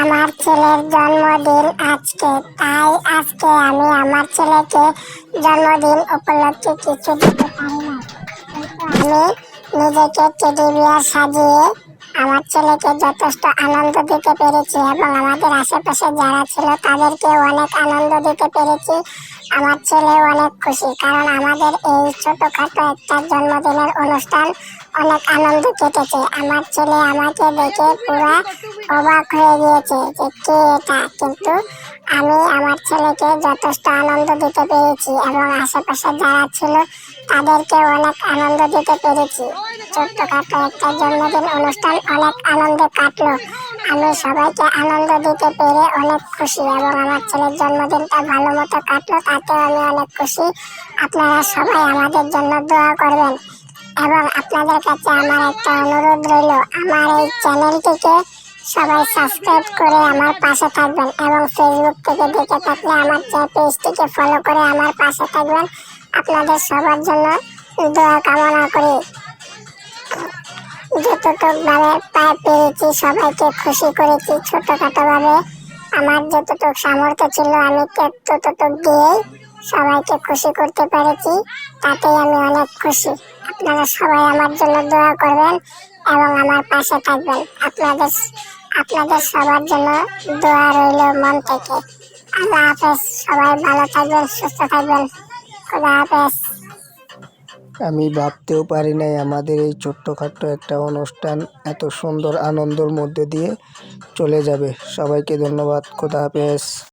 আমার ছেলের জন্মদিন আজকে, তাই আজকে আমি আমার ছেলেকে জন্মদিন উপলক্ষে কিছু দিতে পারি না। আমি নিজেকে টেডি বিয়ার সাজিয়ে আমার ছেলেকে যথেষ্ট আনন্দ দিতে পেরেছি এবং আমাদের আশেপাশে যারা ছিল তাদেরকে অনেক আনন্দ দিতে পেরেছি। আমার ছেলে অনেক খুশি, কারণ আমাদের এই ছোটখাটো একটা জন্মদিনের অনুষ্ঠান অনেক আনন্দ কেটেছে। আমার ছেলে আমাকে দেখে পুরো অবাক হয়ে গিয়েছে যে কে এটা? কিন্তু আমি আমার ছেলেকে যথেষ্ট আনন্দ দিতে পেরেছি এবং আশেপাশে যারা ছিল তাদেরকে অনেক আনন্দ দিতে পেরেছি। ছোট্টখাটো একটা জন্মদিন অনুষ্ঠান অনেক আনন্দে কাটলো। আমি সবাইকে আনন্দ দিতে পেরে অনেক খুশি এবং আমার ছেলের জন্মদিনটা ভালো মতো কাটলো তাতে আমি অনেক খুশি। আপনারা সবাই আমাদের জন্য দোয়া করবেন এবং আপনাদের কাছে আমার একটা অনুরোধ রইল, আমার এই চ্যানেলটিকে সবাই সাবস্ক্রাইব করে আমার পাশে থাকবেন এবং ফেসবুক থেকে দেখে থাকলে আমার পেজটিকে ফলো করে আমার পাশে থাকবেন। আপনাদের সবার জন্য দোয়া কামনা করি। যতটুকু ভাবে পায়ে পেরেছি, সবাইকে খুশি করেছি ছোটখাটো ভাবে। আমার যতটুকু সামর্থ্য ছিল আমি ততটুকু দিয়েই সবাইকে খুশি করতে পেরেছি। তাতেই আমি অনেক খুশি। আপনারা সবাই আমার জন্য দোয়া করবেন এবং আমার পাশে থাকবেন। আপনাদের আপনাদের সবার জন্য দোয়া রইল মন থেকে। আল্লাহ হাফেজ। সবাই ভালো থাকবেন, সুস্থ থাকবেন। খুদা হাফেজ। আমি ভাবতেও পারি নাই আমাদের এই ছোট্টখাট্ট একটা অনুষ্ঠান এত সুন্দর আনন্দর মধ্যে দিয়ে চলে যাবে। সবাইকে ধন্যবাদ। খোদা হাফেজ।